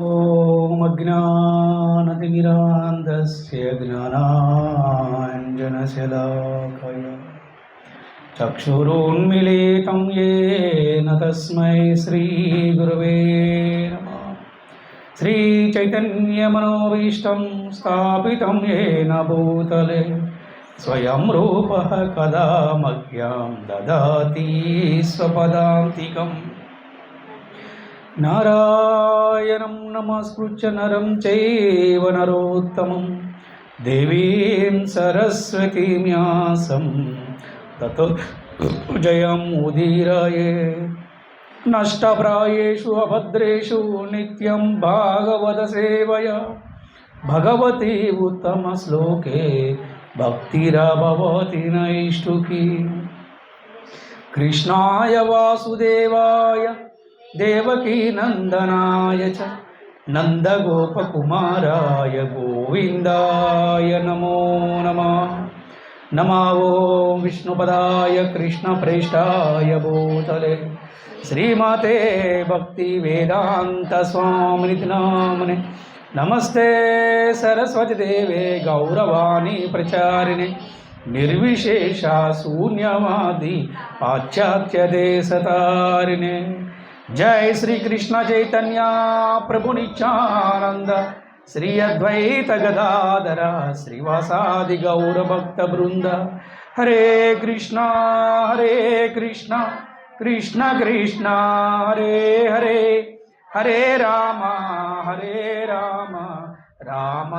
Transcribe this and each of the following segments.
ॐ अज्ञानतिमिरान्धस्य ज्ञानाञ्जनशलाकय चक्षुरुन्मिलितं येन तस्मै श्रीगुरवे नमः श्रीचैतन्यमनोभीष्टं स्थापितं येन भूतले स्वयं रूपः कदा मह्यं ददाति स्वपदान्तिकम् నారాయణం నమస్కృత్య నరం చైవ నరోత్తమం. దేవీం సరస్వతీం వ్యాసం తతో జయం ఉదీరయే. నష్టప్రాయేషు అభద్రేషు నిత్యం భాగవత సేవయ. భగవతి ఉత్తమ శ్లోకే. భక్తిరభవతి నైష్టుకి కృష్ణాయ వాసుదేవాయ देवकीनन्दनाय च नन्दगोपकुमाराय गोविन्दाय नमो नमः नमावो विष्णुपदाय कृष्णप्रेष्ठाय भूतले श्रीमाते भक्तिवेदान्तस्वामिनाम्ने नमस्ते सरस्वतीदेवे गौरवाणी प्रचारिणे निर्विशेष शून्यवादी पाश्चात्यदेशतारिणे దేవే గౌరవాణి ప్రచారిణి నిర్విశేష శూన్యవాది పాశ్చాత్య దేశతారిణే జై శ్రీకృష్ణ చైతన్య ప్రభు నిత్యానంద శ్రీ అద్వైత గదాధర శ్రీవాసాది గౌరభక్త బృంద హరే కృష్ణ హరే కృష్ణ కృష్ణ కృష్ణ హరే హరే హరే రామ హరే రామ రామ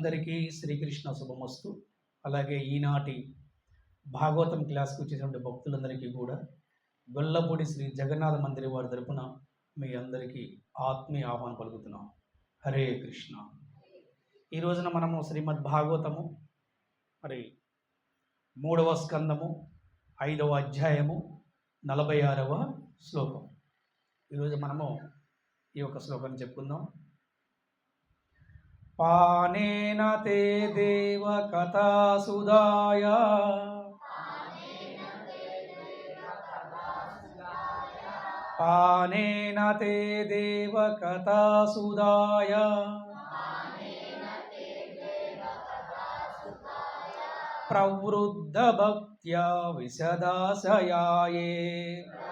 అందరికీ శ్రీకృష్ణ శుభమస్తు. అలాగే ఈనాటి భాగవతం క్లాస్కి వచ్చేటువంటి భక్తులందరికీ కూడా గొల్లపూడి శ్రీ జగన్నాథ మందిరి వారి తరపున మీ అందరికీ ఆత్మీయ ఆహ్వానం పలుకుతున్నాం. హరే కృష్ణ. ఈ రోజున మనము శ్రీమద్ భాగవతము మరి మూడవ స్కందము ఐదవ అధ్యాయము నలభై ఆరవ శ్లోకం. ఈరోజు మనము ఈ యొక్క శ్లోకాన్ని చెప్పుకుందాం. పానేన తే దేవ కథాసుదాయ పానేన తే దేవ కథాసుదాయ ప్రవృద్ధ భక్త్యా విశదాశయాయే ప్రవృద్ధ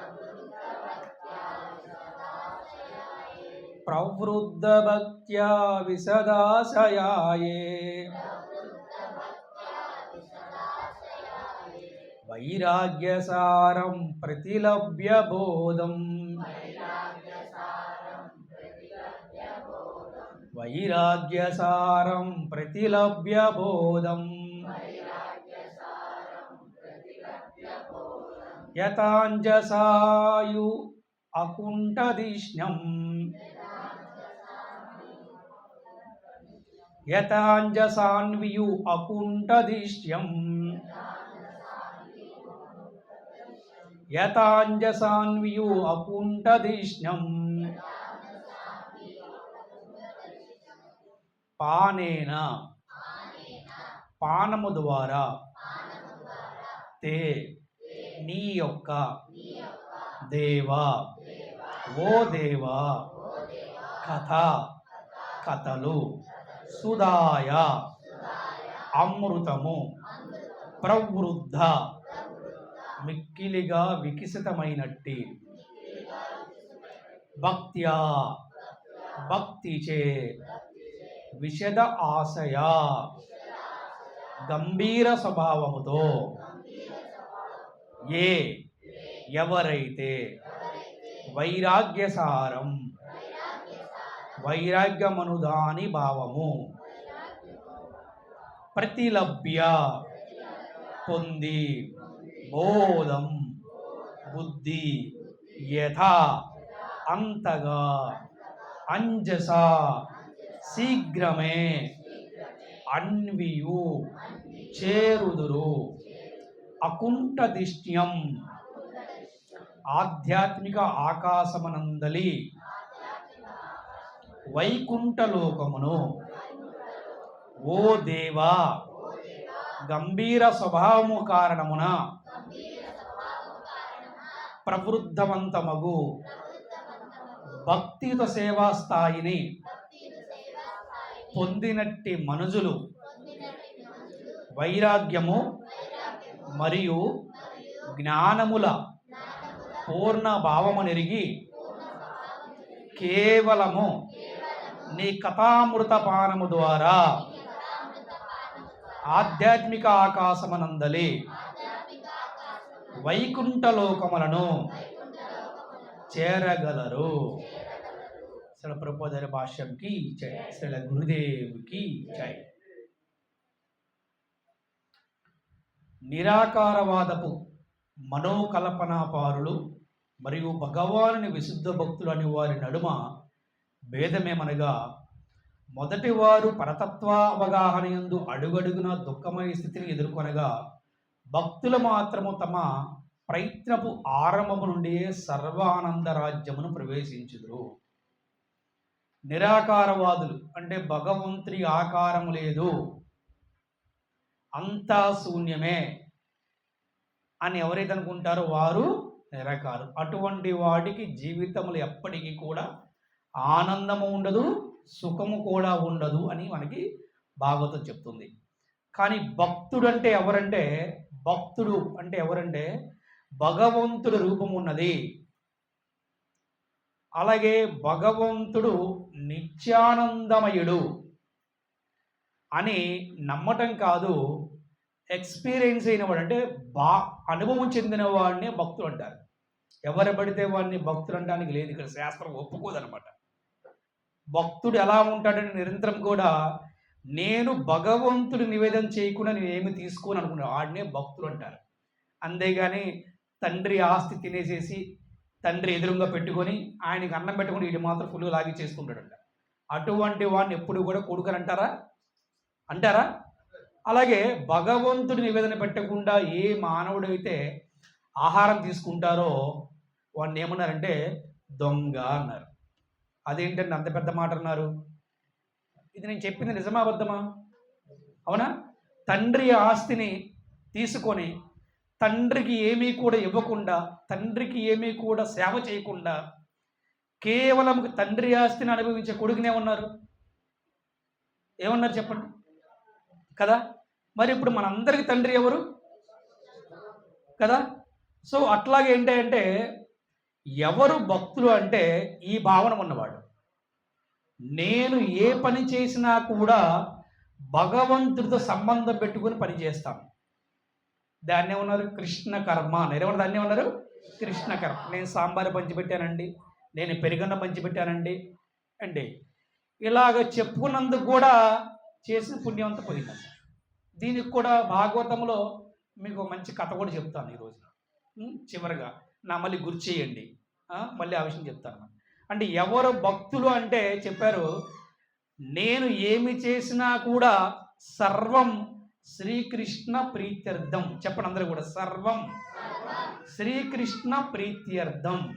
ప్రవృద్ధభక్త్యా విశదాశయాయే వైరాగ్యసారం ప్రతిలభ్య బోధం వైరాగ్యసారం ప్రతిలభ్య బోధం యతాంజసాయు అకుంఠదిష్ణం యథాంజసాన్వియు అకుంఠదిష్ట్యం యథాంజసాన్వియు అకుంఠదిష్ణం పానేన. పానము ద్వారా తే నీ యొక్క దేవా. ఓ దేవా. కథ. కథలు. సుధాయ. అమృతము. ప్రవృద్ధ. మిక్కిలిగా వికసితమైనట్టి. భక్త్యా. భక్తిచే. విషద ఆశయ. గంభీర స్వభావముతో. ఏ. ఎవరైతే. వైరాగ్యసారం. వైరాగ్యమనుదాని భావము. ప్రతిలభ్య పొంది బోధం బుద్ధి యథా అంతగా అంజస శీఘ్రమే అన్వియు చేరుదురు. అకుంఠదిష్ట్యం ఆధ్యాత్మిక ఆకాశమనందలి వైకుంఠలోకమును ఓ దేవా గంభీర స్వభావము కారణమున ప్రవృద్ధవంతమగు భక్తియుత సేవా స్థాయిని పొందినట్టి మనుజులు వైరాగ్యము మరియు జ్ఞానముల పూర్ణ భావము నెరిగి కేవలము నీ కథామృత పానము ద్వారా ఆధ్యాత్మిక ఆకాశమనందలి వైకుంఠలోకములను చేరగలరు. శ్రీ ప్రపోదర భాష్యంకి జై. శ్రీ గురుదేవుకి జై. నిరాకారవాదపు మనోకల్పనాపారులు మరియు భగవానుని విశుద్ధ భక్తులు అని వారి నడుమ భేదమేమనగా మొదటి వారు పరతత్వ అవగాహన యందు అడుగడుగున దుఃఖమయ స్థితిని ఎదుర్కొనగా భక్తులు మాత్రము తమ ప్రయత్నపు ఆరంభము నుండి సర్వానంద రాజ్యమును ప్రవేశించుదురు. నిరాకారవాదులు అంటే భగవంతుని ఆకారము లేదు. అంతా శూన్యమే అని ఎవరైతే అనుకుంటారో వారు నిరాకారు. అటువంటి వాడికి జీవితంలో ఎప్పటికీ కూడా ఆనందము ఉండదు సుఖము కూడా ఉండదు అని మనకి భాగవతం చెప్తుంది. కానీ భక్తుడు అంటే ఎవరంటే భక్తుడు అంటే ఎవరంటే భగవంతుడు రూపం ఉన్నది. అలాగే భగవంతుడు నిత్యానందమయుడు అని నమ్మటం కాదు ఎక్స్పీరియన్స్ అయిన వాడు అంటే బా అనుభవం చెందిన వాడిని భక్తులు అంటారు. ఎవరు పడితే వాడిని భక్తులు అనడానికి లేదు ఇక్కడ శాస్త్రం ఒప్పుకోదనమాట భక్తుడు ఎలా ఉంటాడని నిరంతరం కూడా నేను భగవంతుడి నివేదన చేయకుండా నేను ఏమి తీసుకోని అనుకున్నాను వాడినే భక్తులు అంటారు. అంతేగాని తండ్రి ఆస్తి తినేసేసి తండ్రి ఎదురుగా పెట్టుకొని ఆయనకి అన్నం పెట్టుకొని వీడు మాత్రం ఫుల్ లాగి చేసుకుంటాడంట. అటువంటి వాడిని ఎప్పుడు కూడా కొడుకని అంటారా? అంటారా? అలాగే భగవంతుడి నివేదన పెట్టకుండా ఏ మానవుడైతే ఆహారం తీసుకుంటారో వాడిని ఏమన్నారంటే దొంగ అన్నారు. అదేంటండి అంత పెద్ద మాట అన్నారు? ఇది నేను చెప్పింది నిజమా అబద్ధమా? అవునా? తండ్రి ఆస్తిని తీసుకొని తండ్రికి ఏమీ కూడా ఇవ్వకుండా తండ్రికి ఏమీ కూడా సేవ చేయకుండా కేవలం తండ్రి ఆస్తిని అనుభవించే కొడుకునే ఉన్నారు. ఏమన్నారు చెప్పండి? కదా? మరి ఇప్పుడు మనందరికి తండ్రి ఎవరు? కదా? సో అట్లాగే ఏంటంటే ఎవరు భక్తులు అంటే ఈ భావన ఉన్నవాడు. నేను ఏ పని చేసినా కూడా భగవంతుడితో సంబంధం పెట్టుకుని పని చేస్తాను. దాన్ని ఉన్నారు కృష్ణ కర్మ ఏమన్నారు? దాన్ని ఉన్నారు కృష్ణ కర్మ. నేను సాంబార్ పంచిపెట్టానండి నేను పెరుగన్న పంచిపెట్టానండి అండి. ఇలాగ చెప్పుకున్నందుకు కూడా చేసిన పుణ్యం అంతా పోయిందండి దీనికి కూడా భాగవతంలో మీకు మంచి కథ కూడా చెప్తాను ఈ రోజున. చివరిగా నా మళ్ళీ గుర్తు మళ్ళీ ఆ విషయం చెప్తాను అంటే ఎవరు భక్తులు అంటే చెప్పారు నేను ఏమి చేసినా కూడా సర్వం శ్రీకృష్ణ ప్రీత్యర్థం. చెప్పండి అందరూ కూడా సర్వం శ్రీకృష్ణ ప్రీత్యర్థం.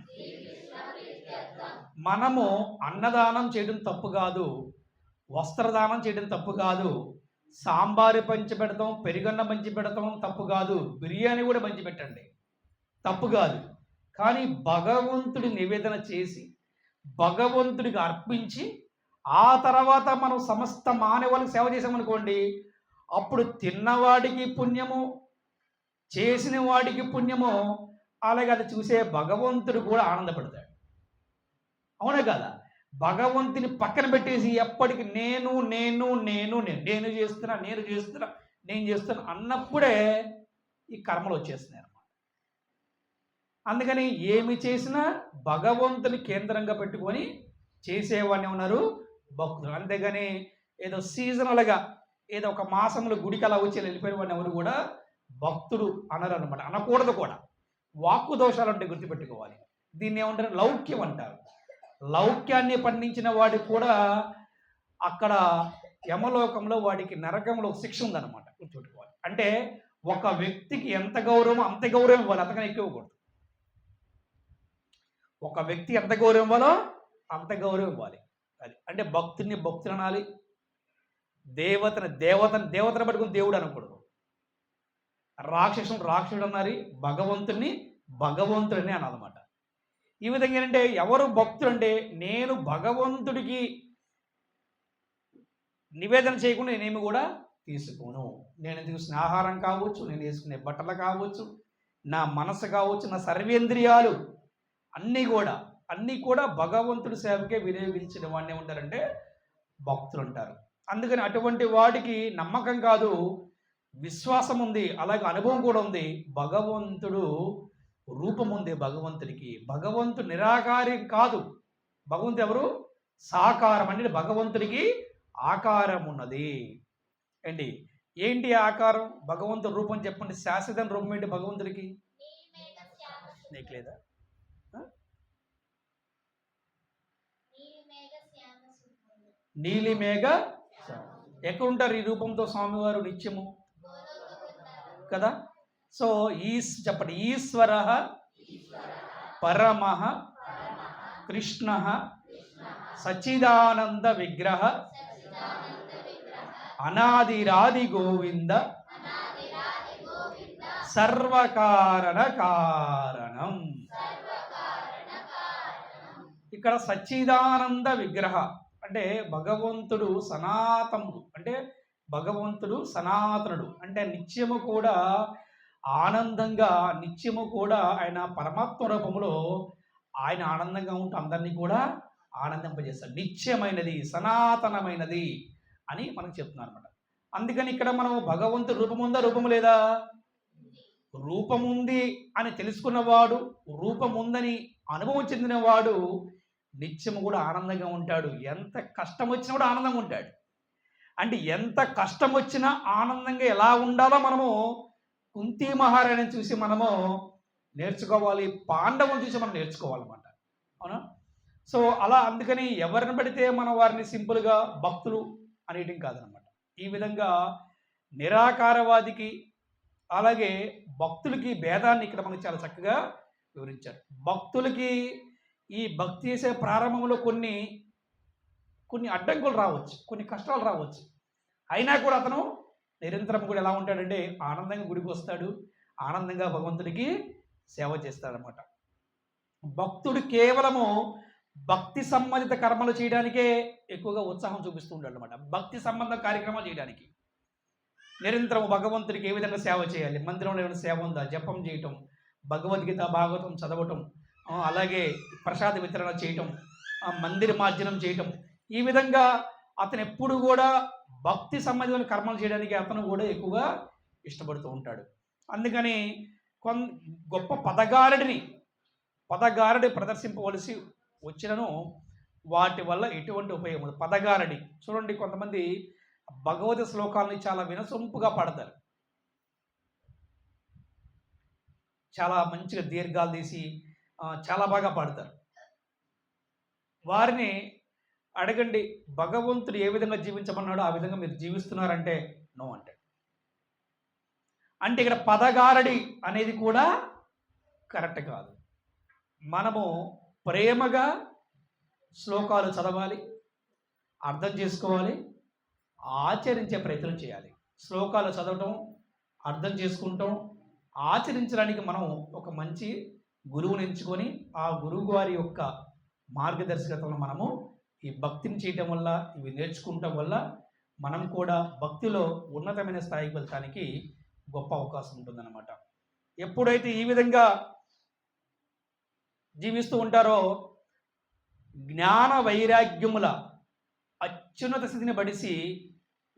మనము అన్నదానం చేయడం తప్పు కాదు వస్త్రదానం చేయడం తప్పు కాదు సాంబారు పంచి పెడతాం పెరుగన్న పంచి పెడతాం తప్పు కాదు బిర్యానీ కూడా పంచి పెట్టండి. తప్పు కాదు. కానీ భగవంతుడి నివేదన చేసి భగవంతుడికి అర్పించి ఆ తర్వాత మనం సమస్త మానవులకు సేవ చేసామనుకోండి అప్పుడు తిన్నవాడికి పుణ్యము చేసిన వాడికి పుణ్యము అలాగే అది చూసే భగవంతుడు కూడా ఆనందపడతాడు. అవునా కదా? భగవంతుని పక్కన పెట్టేసి ఎప్పటికి నేను నేను నేను నేను నేను చేస్తున్నా నేను చేస్తున్నా నేను చేస్తున్నా అన్నప్పుడే ఈ కర్మలు వచ్చేస్తున్నాయి. అందుకని ఏమి చేసినా భగవంతుని కేంద్రంగా పెట్టుకొని చేసేవాడిని ఉన్నారు భక్తులు. అంతేగాని ఏదో సీజనల్గా ఏదో ఒక మాసంలో గుడికి అలా వచ్చి వెళ్ళిపోయిన వాడిని ఎవరు కూడా? భక్తుడు అనరు అనమాట అనకూడదు కూడా. వాక్కు దోషాలు అంటే గుర్తుపెట్టుకోవాలి. దీన్ని ఏమంటారు? లౌక్యం అంటారు. లౌక్యాన్ని పండించిన వాడికి కూడా అక్కడ యమలోకంలో వాడికి నరకంలో శిక్ష ఉందన్నమాట. గుర్తుపెట్టుకోవాలి. అంటే ఒక వ్యక్తికి ఎంత గౌరవం అంత గౌరవం ఇవ్వాలి. అంతకన్నా ఎక్కువ ఒక వ్యక్తి ఎంత గౌరవం ఇవ్వాలో అంత గౌరవం ఇవ్వాలి. అది అంటే భక్తుని భక్తులు అనాలి. దేవతని దేవతని దేవతను పట్టుకుని దేవుడు అనకూడదు రాక్షసుని రాక్షసుడు అన్నారు భగవంతుని భగవంతుడిని అనాలన్నమాట. ఈ విధంగా ఏంటంటే ఎవరు భక్తులు అంటే నేను భగవంతుడికి నివేదన చేయకుండా నేనేమి కూడా తీసుకోను. నేను తీసుకునే ఆహారం కావచ్చు నేను వేసుకునే బట్టలు కావచ్చు నా మనసు కావచ్చు నా సర్వేంద్రియాలు అన్నీ కూడా అన్నీ కూడా భగవంతుడి సేవకే వినియోగించిన వాడిని ఉంటారంటే భక్తులు ఉంటారు. అందుకని అటువంటి వాడికి నమ్మకం కాదు విశ్వాసం ఉంది అలాగే అనుభవం కూడా ఉంది. భగవంతుడు రూపం ఉంది భగవంతుడికి. భగవంతుడు నిరాకారి కాదు. భగవంతుడు ఎవరు? సాకారం అంటే భగవంతుడికి ఆకారం ఉన్నది. ఏంటి? ఏంటి ఆకారం? భగవంతుడి రూపం చెప్పండి. శాశ్వత రూపం ఏంటి భగవంతుడికి? నీకు లేదా? నీలిమేఘ ఎక్కడుంటారు ఈ రూపంతో స్వామివారు నిత్యము? కదా? సో ఈస్ చెప్పండి. ఈశ్వర పరమ కృష్ణ సచ్చిదానంద విగ్రహ అనాదిరాది గోవింద సర్వకారణ కారణం ఇక్కడ సచ్చిదానంద విగ్రహ అంటే భగవంతుడు సనాతనుడు. అంటే భగవంతుడు సనాతనుడు. అంటే నిత్యము కూడా ఆనందంగా నిత్యము కూడా ఆయన పరమాత్మ రూపంలో ఆయన ఆనందంగా ఉంటూ అందరినీ కూడా ఆనందింపజేస్తాడు. నిత్యమైనది సనాతనమైనది అని మనకు చెప్తున్నారు అనమాట అందుకని ఇక్కడ మనం భగవంతుడు రూపముందా రూపము లేదా? రూపముంది అని తెలుసుకున్నవాడు రూపముందని అనుభవం చెందినవాడు నిత్యము కూడా ఆనందంగా ఉంటాడు. ఎంత కష్టం వచ్చినా కూడా ఆనందంగా ఉంటాడు. అంటే ఎంత కష్టం వచ్చినా ఆనందంగా ఎలా ఉండాలో మనము కుంతి మహారాణిని చూసి మనము నేర్చుకోవాలి. పాండవుని చూసి మనం నేర్చుకోవాలన్నమాట. అవునా? సో అలా అందుకని ఎవరిని పడితే మనం వారిని సింపుల్గా భక్తులు అనేయటం కాదనమాట ఈ విధంగా నిరాకారవాదికి అలాగే భక్తులకి భేదాన్ని ఇక్కడ మనకు చాలా చక్కగా వివరించారు. భక్తులకి ఈ భక్తి చేసే ప్రారంభంలో కొన్ని కొన్ని అడ్డంకులు రావచ్చు కొన్ని కష్టాలు రావచ్చు. అయినా కూడా అతను నిరంతరం కూడా ఎలా ఉంటాడంటే ఆనందంగా గుడికి వస్తాడు ఆనందంగా భగవంతుడికి సేవ చేస్తాడనమాట భక్తుడు కేవలము భక్తి సంబంధిత కర్మలు చేయడానికే ఎక్కువగా ఉత్సాహం చూపిస్తూ ఉంటాడు అనమాట భక్తి సంబంధ కార్యక్రమాలు చేయడానికి. నిరంతరం భగవంతుడికి ఏ విధంగా సేవ చేయాలి? మందిరంలో ఏమైనా సేవ ఉందా? జపం చేయటం భగవద్గీత భాగవతం చదవటం అలాగే ప్రసాద వితరణ చేయటం మందిర మార్జనం చేయటం. ఈ విధంగా అతను ఎప్పుడు కూడా భక్తి సంబంధమైన కర్మలు చేయడానికి అతను కూడా ఎక్కువగా ఇష్టపడుతూ ఉంటాడు. అందుకని కొన్ గొప్ప పదగారడిని పదగారడి ప్రదర్శింపవలసి వచ్చినను వాటి వల్ల ఎటువంటి ఉపయోగం ఉండదు పదగారడి చూడండి కొంతమంది భగవత శ్లోకాలని చాలా వినసొంపుగా పాడతారు. చాలా మంచిగా దీర్ఘాలు తీసి చాలా బాగా పాడతారు. వారిని అడగండి భగవంతుడు ఏ విధంగా జీవించమన్నాడో ఆ విధంగా మీరు జీవిస్తున్నారంటే నో అంటే అంటే ఇక్కడ పదగారడి అనేది కూడా కరెక్ట్ కాదు. మనము ప్రేమగా శ్లోకాలు చదవాలి అర్థం చేసుకోవాలి ఆచరించే ప్రయత్నం చేయాలి. శ్లోకాలు చదవటం అర్థం చేసుకుంటాం ఆచరించడానికి మనం ఒక మంచి గురువుని ఎంచుకొని ఆ గురువు గారి యొక్క మార్గదర్శకత్వంలో మనము ఈ భక్తిని చేయటం వల్ల ఇవి నేర్చుకుంటాం వల్ల మనం కూడా భక్తిలో ఉన్నతమైన స్థాయికి వెళ్ళటానికి గొప్ప అవకాశం ఉంటుందన్నమాట. ఎప్పుడైతే ఈ విధంగా జీవిస్తూ ఉంటారో జ్ఞాన వైరాగ్యముల అత్యున్నత స్థితిని బడిసి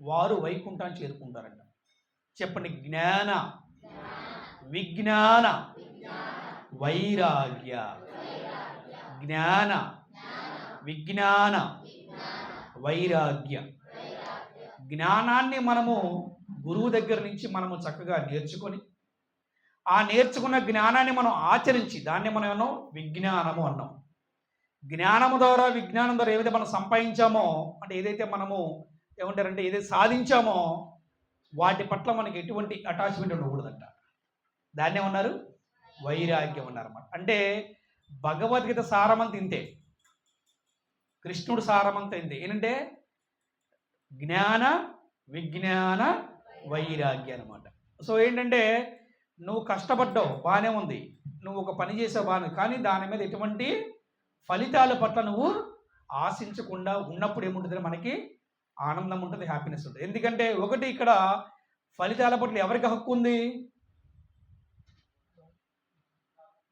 వారు వైకుంఠాన్ని చేరుకుంటారంట. చెప్పండి జ్ఞాన. విజ్ఞాన. వైరాగ్య. జ్ఞాన. విజ్ఞాన. వైరాగ్య. జ్ఞానాన్ని మనము గురువు దగ్గర నుంచి మనము చక్కగా నేర్చుకొని ఆ నేర్చుకున్న జ్ఞానాన్ని మనం ఆచరించి దాన్ని మనం ఏమో విజ్ఞానము అన్నాం. జ్ఞానము ద్వారా విజ్ఞానం ద్వారా ఏదైతే మనం సంపాదించామో అంటే ఏదైతే మనము ఏమంటారంటే ఏదైతే సాధించామో వాటి పట్ల మనకి ఎటువంటి అటాచ్మెంట్ ఉండకూడదంట. దాన్ని ఏమన్నారు? వైరాగ్యం అన్నారన్నమాట అంటే భగవద్గీత సారమంత ఇంతే కృష్ణుడు సారమంత ఇంతే ఏంటంటే జ్ఞాన విజ్ఞాన వైరాగ్యం అనమాట సో ఏంటంటే నువ్వు కష్టపడ్డావు బాగానే ఉంది. నువ్వు ఒక పని చేసావు బాగానే కానీ దాని మీద ఎటువంటి ఫలితాల పట్ల నువ్వు ఆశించకుండా ఉన్నప్పుడు ఏముంటుంది? మనకి ఆనందం ఉంటుంది హ్యాపీనెస్ ఉంటుంది. ఎందుకంటే ఒకటి ఇక్కడ ఫలితాల పట్ల ఎవరికి హక్కు ఉంది?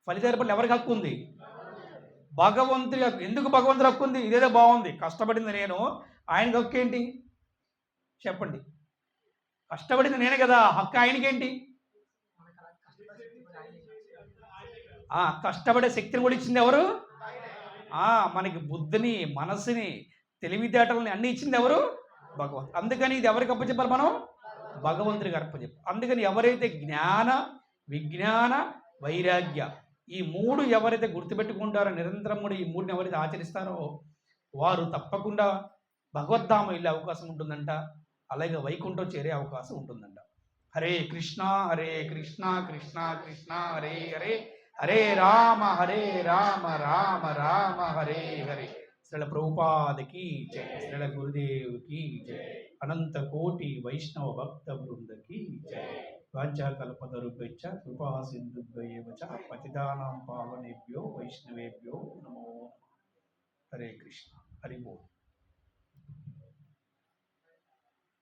ఫలితాల పట్ల ఎవరికి హక్కు ఉంది? భగవంతుడి ఎందుకు భగవంతుడి హక్కు ఉంది? ఇదేదో బాగుంది. కష్టపడింది నేను. ఆయనకి హక్కు ఏంటి? చెప్పండి. కష్టపడింది నేనే కదా. హక్కు ఆయనకేంటి? కష్టపడే శక్తిని కూడా ఇచ్చింది ఎవరు? మనకి బుద్ధిని మనస్సుని తెలివితేటలని అన్ని ఇచ్చింది ఎవరు? భగవంతు అందుకని ఇది ఎవరికి అప్పచెప్పాలి మనం? భగవంతుడికి అప్పచెప్పాలి. అందుకని ఎవరైతే జ్ఞాన విజ్ఞాన వైరాగ్య ఈ మూడు ఎవరైతే గుర్తుపెట్టుకుంటారో నిరంతరం కూడా ఈ మూడుని ఎవరైతే ఆచరిస్తారో వారు తప్పకుండా భగవద్ధామ వెళ్ళే అవకాశం ఉంటుందంట. అలాగే వైకుంఠం చేరే అవకాశం ఉంటుందంట. హరే కృష్ణ హరే కృష్ణ కృష్ణ కృష్ణ హరే హరే హరే రామ హరే రామ రామ రామ హరే హరే. శ్రీల ప్రభుపాదకి జయ శ్రీల గురుదేవుకి జయ అనంత కోటి వైష్ణవ భక్త బృందకి జయ వాంఛాకల్పతరుభ్యచ్చ కృపా పతిదానాం పావనేభ్యో వైష్ణవేభ్యో నమో హరే కృష్ణ. హరిబోల్